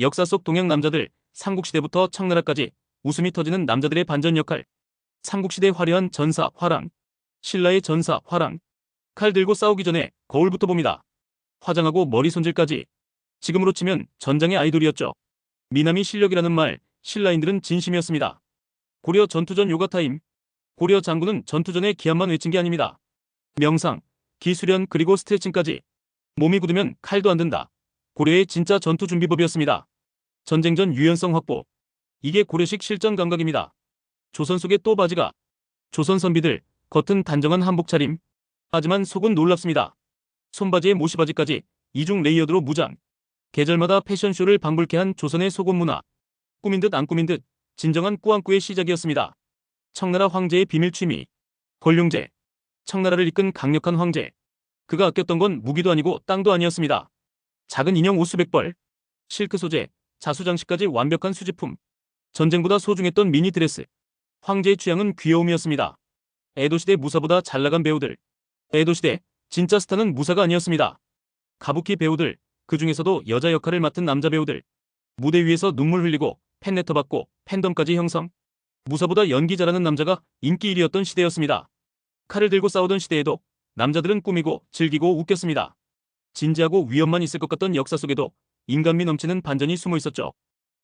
역사 속 동양 남자들, 삼국시대부터 청나라까지 웃음이 터지는 남자들의 반전 역할. 삼국시대 화려한 전사, 화랑. 신라의 전사, 화랑. 칼 들고 싸우기 전에 거울부터 봅니다. 화장하고 머리 손질까지. 지금으로 치면 전장의 아이돌이었죠. 미남이 실력이라는 말, 신라인들은 진심이었습니다. 고려 전투전 요가 타임. 고려 장군은 전투전에 기합만 외친 게 아닙니다. 명상, 기수련 그리고 스트레칭까지. 몸이 굳으면 칼도 안 든다. 고려의 진짜 전투 준비법이었습니다. 전쟁 전 유연성 확보. 이게 고려식 실전 감각입니다. 조선 속의 또 바지가. 조선 선비들, 겉은 단정한 한복 차림. 하지만 속은 놀랍습니다. 손바지에 모시바지까지 이중 레이어드로 무장. 계절마다 패션쇼를 방불케 한 조선의 속옷 문화. 꾸민 듯 안 꾸민 듯 진정한 꾸안꾸의 시작이었습니다. 청나라 황제의 비밀 취미. 권룡제. 청나라를 이끈 강력한 황제. 그가 아꼈던 건 무기도 아니고 땅도 아니었습니다. 작은 인형 옷 수백 벌. 실크 소재, 자수장식까지 완벽한 수제품. 전쟁보다 소중했던 미니 드레스. 황제의 취향은 귀여움이었습니다. 에도시대 무사보다 잘 나간 배우들. 에도시대 진짜 스타는 무사가 아니었습니다. 가부키 배우들, 그 중에서도 여자 역할을 맡은 남자 배우들. 무대 위에서 눈물 흘리고 팬레터 받고 팬덤까지 형성. 무사보다 연기 잘하는 남자가 인기 1위였던 시대였습니다. 칼을 들고 싸우던 시대에도 남자들은 꾸미고 즐기고 웃겼습니다. 진지하고 위험만 있을 것 같던 역사 속에도 인간미 넘치는 반전이 숨어 있었죠.